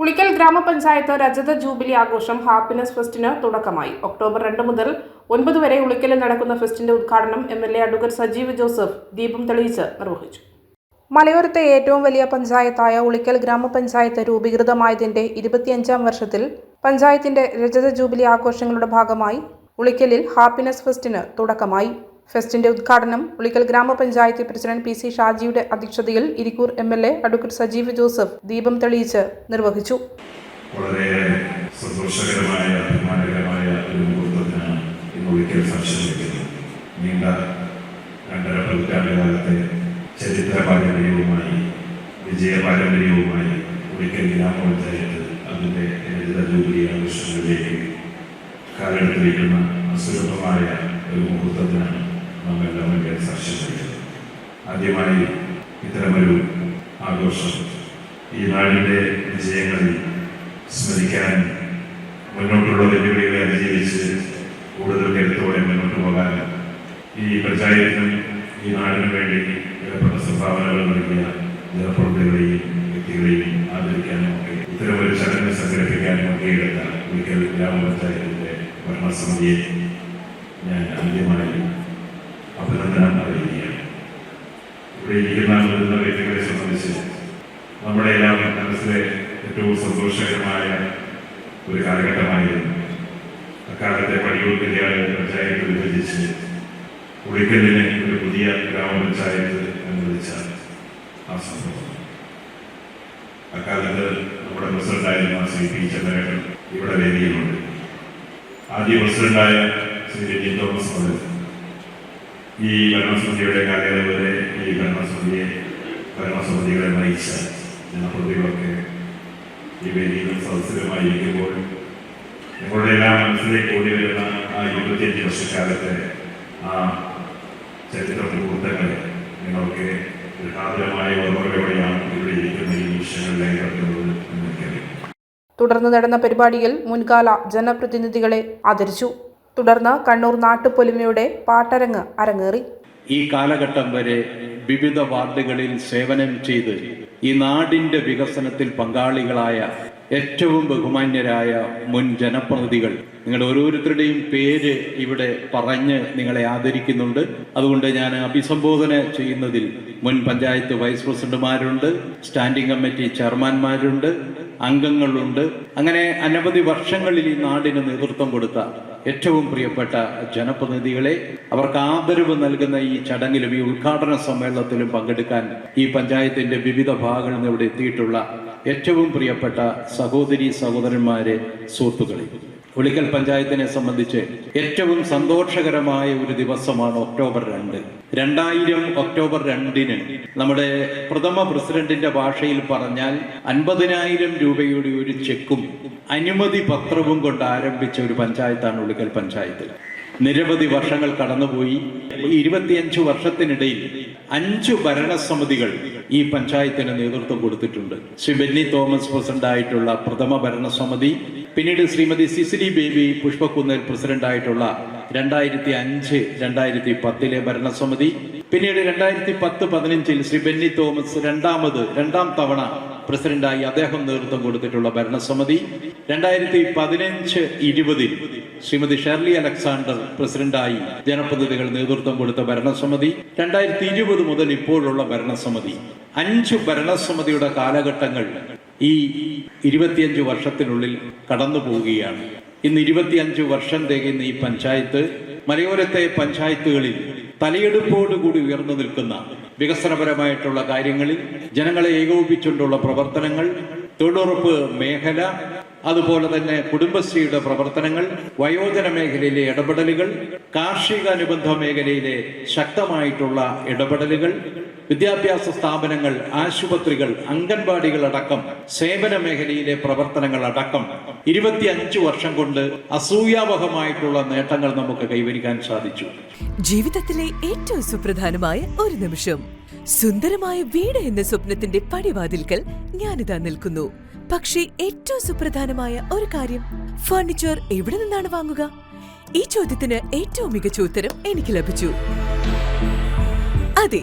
ഉളിക്കൽ ഗ്രാമപഞ്ചായത്ത് രജത ജൂബിലി ആഘോഷം ഹാപ്പിനെസ് ഫെസ്റ്റിന് തുടക്കമായി. ഒക്ടോബർ രണ്ട് മുതൽ ഒൻപത് വരെ ഉളിക്കലിൽ നടക്കുന്ന ഫെസ്റ്റിന്റെ ഉദ്ഘാടനം M L A advocate Sajeev Joseph ദീപം തെളിയിച്ച് നിർവഹിച്ചു. മലയോരത്തെ ഏറ്റവും വലിയ പഞ്ചായത്തായ ഉളിക്കൽ ഗ്രാമപഞ്ചായത്ത് രൂപീകൃതമായതിന്റെ ഇരുപത്തിയഞ്ചാം വർഷത്തിൽ പഞ്ചായത്തിന്റെ രജത ജൂബിലി ആഘോഷങ്ങളുടെ ഭാഗമായി ഉളിക്കലിൽ ഹാപ്പിനെസ് ഫെസ്റ്റിന് തുടക്കമായി. ഫെസ്റ്റിന്റെ ഉദ്ഘാടനം ഉളിക്കൽ ഗ്രാമപഞ്ചായത്ത് പ്രസിഡന്റ് പി സി ഷാജിയുടെ അധ്യക്ഷതയിൽ Irikkur M L A advocate Sajeev Joseph ദീപം തെളിയിച്ച് നിർവഹിച്ചു. സന്തോഷകരമായ അഭിമാനകരമായ ഒരു നീണ്ട വിജയ പാരമ്പര്യവുമായി ഒരിക്കൽ ഗ്രാമപഞ്ചായത്ത് അതിന്റെ ജൂബിലി ആഘോഷങ്ങളിലേക്ക് കാലെടുത്തിരിക്കുന്ന അസുലഭമായ ഒരു മുഹൂർത്തത്തിനാണ് നമ്മെല്ലാം വേണ്ടി സാക്ഷ്യം വഹിക്കുന്നത് ആദ്യമായി ഇത്തരമൊരു ആഘോഷം ഈ നാടിന്റെ വിജയങ്ങളിൽ സ്മരിക്കാൻ മുന്നോട്ടുള്ള വെല്ലുവിളികളെ അതിജീവിച്ച് കൂടുതൽ കരുത്തോടെ മുന്നോട്ട് പോകാൻ ഈ പഞ്ചായത്തിനും ഈ നാടിനു വേണ്ടി വിലപ്പെട്ട സംഭാവനകൾ നൽകിയ ജനപ്രതിനിധികളെയും വ്യക്തികളെയും ആദരിക്കാനും ഒക്കെ ഇത്തരമൊരു ചടങ്ങ് സംഘടിപ്പിക്കാനും ഒക്കെ എടുത്ത ഒരിക്കൽ ഗ്രാമപഞ്ചായത്തിന്റെ ഭരണസമിതിയെ ഞാൻ ആദ്യമായി അഭിനന്ദനം അറിയിക്കുകയാണ് ഇവിടെ ഇരിക്കുന്ന മുതിർന്ന വ്യക്തികളെ സംബന്ധിച്ച് നമ്മുടെ എല്ലാവരും മനസ്സിലെ ഏറ്റവും സന്തോഷകരമായ ഒരു കാലഘട്ടമായിരുന്നു. അക്കാലത്തെ പടിയൂർ വിദ്യാലയ പഞ്ചായത്ത് വിഭജിച്ച് ഉളിക്കലിനെ ഒരു പുതിയ ഗ്രാമപഞ്ചായത്ത് അനുവദിച്ച ആ സംഭവം. അക്കാലത്ത് നമ്മുടെ പ്രസിഡന്റായിരുന്ന ശ്രീ പി ചന്ദ്രേട്ടൻ ഇവിടെ വേദിയിലുണ്ട്. ആദ്യ പ്രസിഡന്റായ ശ്രീ രഞ്ജിത് തോമസ് മുതൽ ഈ ഭരണസമിതിയുടെ കാലയളവ് വരെ ഈ ഭരണസമിതിയെ ഭരണസമിതികളെ നയിച്ച ജനപ്രതികളൊക്കെ ഈ വേദിയിൽ സദസ്സിലുമായിരിക്കുമ്പോൾ നിങ്ങളുടെ എല്ലാ മനസ്സിലേക്ക് ഓടി വരുന്ന ആ ഇരുപത്തിയഞ്ച് വർഷക്കാലത്തെ ആ ചരിത്ര മുഹൂർത്തങ്ങളെ നിങ്ങൾക്ക് ഒരു കാതരമായ ഓർമ്മകളോടെയാണ് ഇവിടെ ഇരിക്കുന്ന ഈ എനിക്കറിയാം. തുടർന്ന് നടന്ന പരിപാടിയിൽ മുൻകാല ജനപ്രതിനിധികളെ ആദരിച്ചു. തുടർന്ന് കണ്ണൂർ നാട്ടുപൊലിമയുടെ പാട്ടരങ്ങ് അരങ്ങേറി. ഈ കാലഘട്ടം വരെ വിവിധ വാർഡുകളിൽ സേവനം ചെയ്ത് ഈ നാടിന്റെ വികസനത്തിൽ പങ്കാളികളായ ഏറ്റവും ബഹുമാന്യരായ മുൻ ജനപ്രതിനിധികൾ. നിങ്ങൾ ഓരോരുത്തരുടെയും പേര് ഇവിടെ പറഞ്ഞ് നിങ്ങളെ ആദരിക്കുന്നുണ്ട്. അതുകൊണ്ട് ഞാൻ അഭിസംബോധന ചെയ്യുന്നതിൽ മുൻ പഞ്ചായത്ത് വൈസ് പ്രസിഡന്റുമാരുണ്ട് സ്റ്റാൻഡിംഗ് കമ്മിറ്റി ചെയർമാൻമാരുണ്ട് അംഗങ്ങളുണ്ട്. അങ്ങനെ അനവധി വർഷങ്ങളിൽ ഈ നാടിന് നേതൃത്വം കൊടുത്ത ഏറ്റവും പ്രിയപ്പെട്ട ജനപ്രതിനിധികളെ അവർക്ക് ആദരവ് നൽകുന്ന ഈ ചടങ്ങിലും ഈ ഉദ്ഘാടന സമ്മേളനത്തിലും പങ്കെടുക്കാൻ ഈ പഞ്ചായത്തിന്റെ വിവിധ ഭാഗങ്ങളിൽ നിന്ന് ഇവിടെ എത്തിയിട്ടുള്ള ഏറ്റവും പ്രിയപ്പെട്ട സഹോദരി സഹോദരന്മാരെ സുഹൃത്തുക്കളെ ഒളിക്കൽ പഞ്ചായത്തിനെ സംബന്ധിച്ച് ഏറ്റവും സന്തോഷകരമായ ഒരു ദിവസമാണ് ഒക്ടോബർ രണ്ട്. രണ്ടായിരം ഒക്ടോബർ രണ്ടിന് നമ്മുടെ പ്രഥമ പ്രസിഡന്റിന്റെ ഭാഷയിൽ പറഞ്ഞാൽ അൻപതിനായിരം രൂപയുടെ ഒരു ചെക്കും അനുമതി പത്രവും കൊണ്ട് ആരംഭിച്ച ഒരു പഞ്ചായത്താണ് ഉളിക്കൽ പഞ്ചായത്ത്. നിരവധി വർഷങ്ങൾ കടന്നുപോയി. ഇരുപത്തിയഞ്ച് വർഷത്തിനിടയിൽ അഞ്ചു ഭരണസമിതികൾ ഈ പഞ്ചായത്തിന് നേതൃത്വം കൊടുത്തിട്ടുണ്ട്. ശ്രീ ബെന്നി തോമസ് പ്രസിഡന്റ് ആയിട്ടുള്ള പ്രഥമ ഭരണസമിതി പിന്നീട് ശ്രീമതി സിസിലി ബേബി പുഷ്പക്കുന്നൽ പ്രസിഡന്റ് ആയിട്ടുള്ള രണ്ടായിരത്തി അഞ്ച് രണ്ടായിരത്തി പത്തിലെ ഭരണസമിതി പിന്നീട് രണ്ടായിരത്തി പത്ത് പതിനഞ്ചിൽ ശ്രീ ബെന്നി തോമസ് രണ്ടാമത് രണ്ടാം തവണ പ്രസിഡന്റായി അദ്ദേഹം നേതൃത്വം കൊടുത്തിട്ടുള്ള ഭരണസമിതി രണ്ടായിരത്തി പതിനഞ്ച് ഇരുപതിൽ ശ്രീമതി ഷെർലി അലക്സാണ്ടർ പ്രസിഡന്റായി ജനപ്രതിനിധികൾ നേതൃത്വം കൊടുത്ത ഭരണസമിതി രണ്ടായിരത്തി ഇരുപത് മുതൽ ഇപ്പോഴുള്ള ഭരണസമിതി. അഞ്ച് ഭരണസമിതിയുടെ കാലഘട്ടങ്ങൾ ഈ ഇരുപത്തിയഞ്ച് വർഷത്തിനുള്ളിൽ കടന്നു പോവുകയാണ്. ഇന്ന് ഇരുപത്തിയഞ്ച് വർഷം തികയുന്ന ഈ പഞ്ചായത്ത് മലയോരത്തെ പഞ്ചായത്തുകളിൽ തലയെടുപ്പോടുകൂടി ഉയർന്നു നിൽക്കുന്ന വികസനപരമായിട്ടുള്ള കാര്യങ്ങളിൽ ജനങ്ങളെ ഏകോപിപ്പിച്ചുകൊണ്ടുള്ള പ്രവർത്തനങ്ങൾ തൊഴിലുറപ്പ് മേഖല അതുപോലെ തന്നെ കുടുംബശ്രീയുടെ പ്രവർത്തനങ്ങൾ വയോജന മേഖലയിലെ ഇടപെടലുകൾ കാർഷിക അനുബന്ധ മേഖലയിലെ ശക്തമായിട്ടുള്ള ഇടപെടലുകൾ വിദ്യാഭ്യാസ സ്ഥാപനങ്ങൾ ആശുപത്രികൾ അംഗൻവാടികൾ അടക്കം സേവന മേഖലയിലെ പ്രവർത്തനങ്ങൾ അടക്കം ഇരുപത്തിയഞ്ച് വർഷം കൊണ്ട് അസൂയാവഹമായിട്ടുള്ള നേട്ടങ്ങൾ നമുക്ക് കൈവരിക്കാൻ സാധിച്ചു. ജീവിതത്തിലെ ഏറ്റവും സുപ്രധാനമായ ഒരു നിമിഷം. സുന്ദരമായ വീട് എന്ന സ്വപ്നത്തിന്റെ പടിവാതിൽക്കൽ ഞാനിതാ നിൽക്കുന്നു. പക്ഷേ ഏറ്റവും സുപ്രധാനമായ ഒരു കാര്യം ഫർണിച്ചർ എവിടെ നിന്നാണ് വാങ്ങുക? ഈ ചോദ്യത്തിന് ഏറ്റവും മികച്ച ഉത്തരം എനിക്ക് ലഭിച്ചു. അതെ